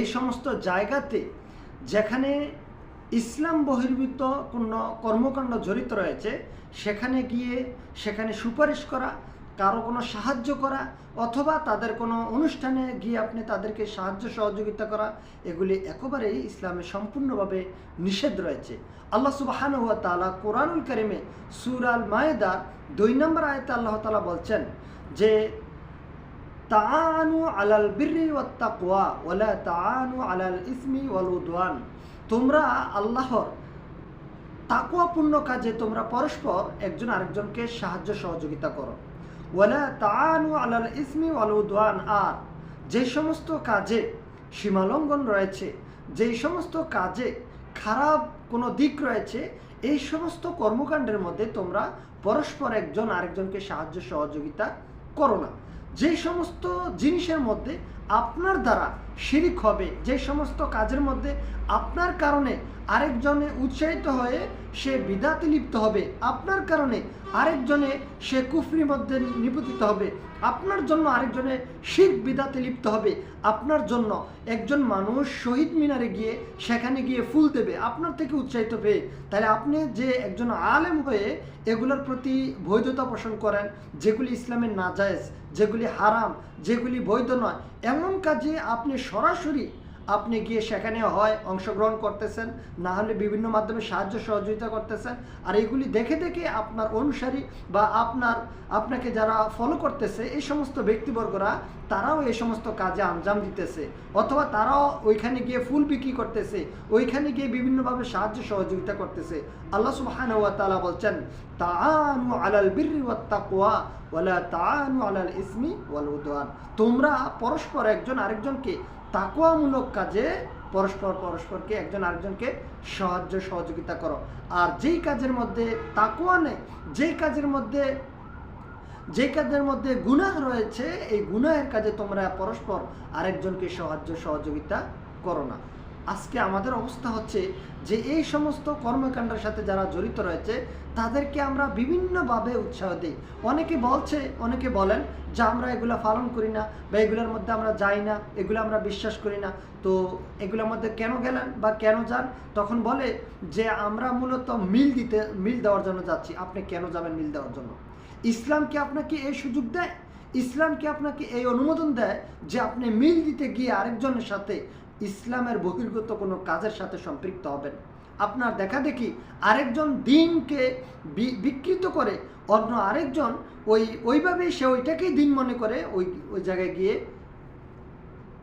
এই সমস্ত জায়গাতে যেখানে ইসলাম বহির্ভূত কোনো কর্মকাণ্ড জড়িত রয়েছে, সেখানে গিয়ে সেখানে সুপারিশ করা, কারও কোনো সাহায্য করা অথবা তাদের কোনো অনুষ্ঠানে গিয়ে আপনি তাদেরকে সাহায্য সহযোগিতা করা, এগুলি একেবারেই ইসলামে সম্পূর্ণভাবে নিষেধ রয়েছে। আল্লাহ সুবাহান হুয়া তালা কোরআনুল করিমে সুরাল মায়েদা দুই নম্বর আয়তে আল্লাহ তালা বলছেন যে তাআনু আলাল বিররি ওয়াত তাকওয়া ওয়ালা তাআনু আলাল ইসমি ওয়াল তোমরা আল্লাহর তাকওয়াপূর্ণ কাজে তোমরা পরস্পর একজন আরেকজনকে সাহায্য সহযোগিতা করো। ওয়ালা তাআনু আলাল ইসমি ওয়াল আর যে সমস্ত কাজে সীমালঙ্ঘন রয়েছে যেই সমস্ত কাজে খারাপ কোনো দিক রয়েছে, এই সমস্ত কর্মকাণ্ডের মধ্যে তোমরা পরস্পর একজন আরেকজনকে সাহায্য সহযোগিতা করো না। যে সমস্ত জিনিসের মধ্যে আপনার দ্বারা শিরিক হবে। যে সমস্ত কাজের মধ্যে আপনার কারণে আরেকজনে উৎসাহিত হয়ে সে বিদাতে লিপ্ত হবে, আপনার কারণে আরেকজনে সে কুফরির মধ্যে নিপতিত হবে, আপনার জন্য আরেকজনে শির বিদাতে লিপ্ত হবে, আপনার জন্য একজন মানুষ শহীদ মিনারে গিয়ে সেখানে গিয়ে ফুল দেবে, আপনার থেকে উৎসাহিত পেয়ে তাহলে আপনি যে একজন আলেম হয়ে এগুলোর প্রতি বৈধতা পোষণ করেন, যেগুলি ইসলামের নাজায়েজ, যেগুলি হারাম, যেগুলি বৈধ নয় এমন কাজে আপনি সরাসরি আপনি গিয়ে সেখানে হয় অংশগ্রহণ করতেছেন, না হলে বিভিন্ন মাধ্যমে সাহায্য সহযোগিতা করতেছেন, আর এগুলি দেখে দেখে আপনার অনুসারী বা আপনার, আপনাকে যারা ফলো করতেছে, এই সমস্ত ব্যক্তিবর্গরা, তারাও এই সমস্ত কাজে আঞ্জাম দিতেছে, অথবা তারাও ওইখানে গিয়ে ফুল বিক্রি করতেছে, ওইখানে গিয়ে বিভিন্নভাবে সাহায্য সহযোগিতা করতেছে। আল্লাহ সুবহানাহু ওয়া তাআলা বলছেন, তাআনু আলাল বিররি ওয়াত তাকওয়া তোমরা পরস্পর একজন আরেকজনকে তাকুয়ামূলক কাজে পরস্পর পরস্পরকে একজন আরেকজনকে সাহায্য সহযোগিতা করো। আর যেই কাজের মধ্যে তাকুয়া নেই, যেই কাজের মধ্যে যে কাজের মধ্যে গুনাহ রয়েছে, এই গুনাহের কাজে তোমরা পরস্পর আরেকজনকে সাহায্য সহযোগিতা করো না। আজকে আমাদের অবস্থা হচ্ছে যে এই সমস্ত কর্মকাণ্ডের সাথে যারা জড়িত রয়েছে, তাদেরকে আমরা বিভিন্নভাবে উৎসাহ দিই। অনেকে বলছে, অনেকে বলেন যে আমরা এগুলো পালন করি না বা এগুলোর মধ্যে আমরা যাই না, এগুলো আমরা বিশ্বাস করি না। তো এগুলোর মধ্যে কেন গেলেন বা কেন যান? তখন বলে যে আমরা মূলত মিল দিতে, মিল দেওয়ার জন্য যাচ্ছি। আপনি কেন যাবেন মিল দেওয়ার জন্য? ইসলাম কি আপনাকে এই সুযোগ দেয়? ইসলাম কি আপনাকে এই অনুমোদন দেয় যে আপনি মিল দিতে গিয়ে আরেকজনের সাথে ইসলামের বহির্গত কোনো কাজের সাথে সম্পৃক্ত হবেন। আপনার দেখা দেখি আরেকজন দিনকে বিকৃত করে, অন্য আরেকজন ওই, ওইভাবেই সে ওইটাকেই দিন মনে করে ওই ওই জায়গায় গিয়ে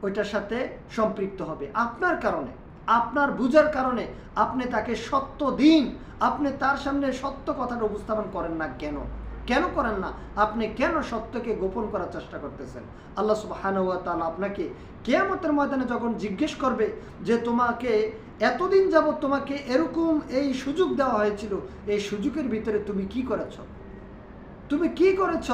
ওইটার সাথে সম্পৃক্ত হবে। আপনার কারণে, আপনার বুঝার কারণে আপনি তাকে সত্য দিন, আপনি তার সামনে সত্য কথাটা উপস্থাপন করেন না কেন? কেন করেন না? আপনি কেন সত্যকে গোপন করার চেষ্টা করতেছেন? আল্লাহ সুবহানাহু ওয়া তাআলা আপনাকে কেয়ামতের ময়দানে যখন জিজ্ঞেস করবে যে তোমাকে এতদিন যাবৎ তোমাকে এরকম এই সুযোগ দেওয়া হয়েছিল, এই সুযোগের ভিতরে তুমি কি করেছ? তুমি কি করেছ?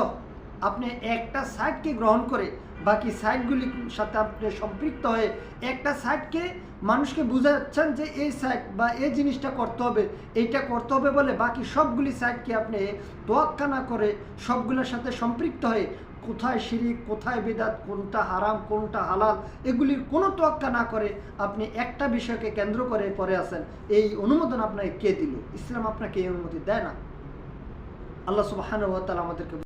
আপনি একটা সাইডকে গ্রহণ করে বাকি সাইডগুলির সাথে আপনি সম্পৃক্ত হয়ে একটা সাইডকে মানুষকে বুঝাচ্ছেন যে এই সাইড বা এই জিনিসটা করতে হবে, এইটা করতে হবে বলে বাকি সবগুলি সাইডকে আপনি তোয়াক্কা না করে সবগুলোর সাথে সম্পৃক্ত হয়ে কোথায় শিরিক, কোথায় বেদাত, কোনটা হারাম, কোনটা হালাল, এগুলির কোনো তোয়াক্কা না করে আপনি একটা বিষয়কে কেন্দ্র করে পরে আছেন। এই অনুমোদন আপনাকে কে দিল? ইসলাম আপনাকে এই অনুমতি দেয় না। আল্লাহ সুবাহানুয়াতাল আমাদেরকে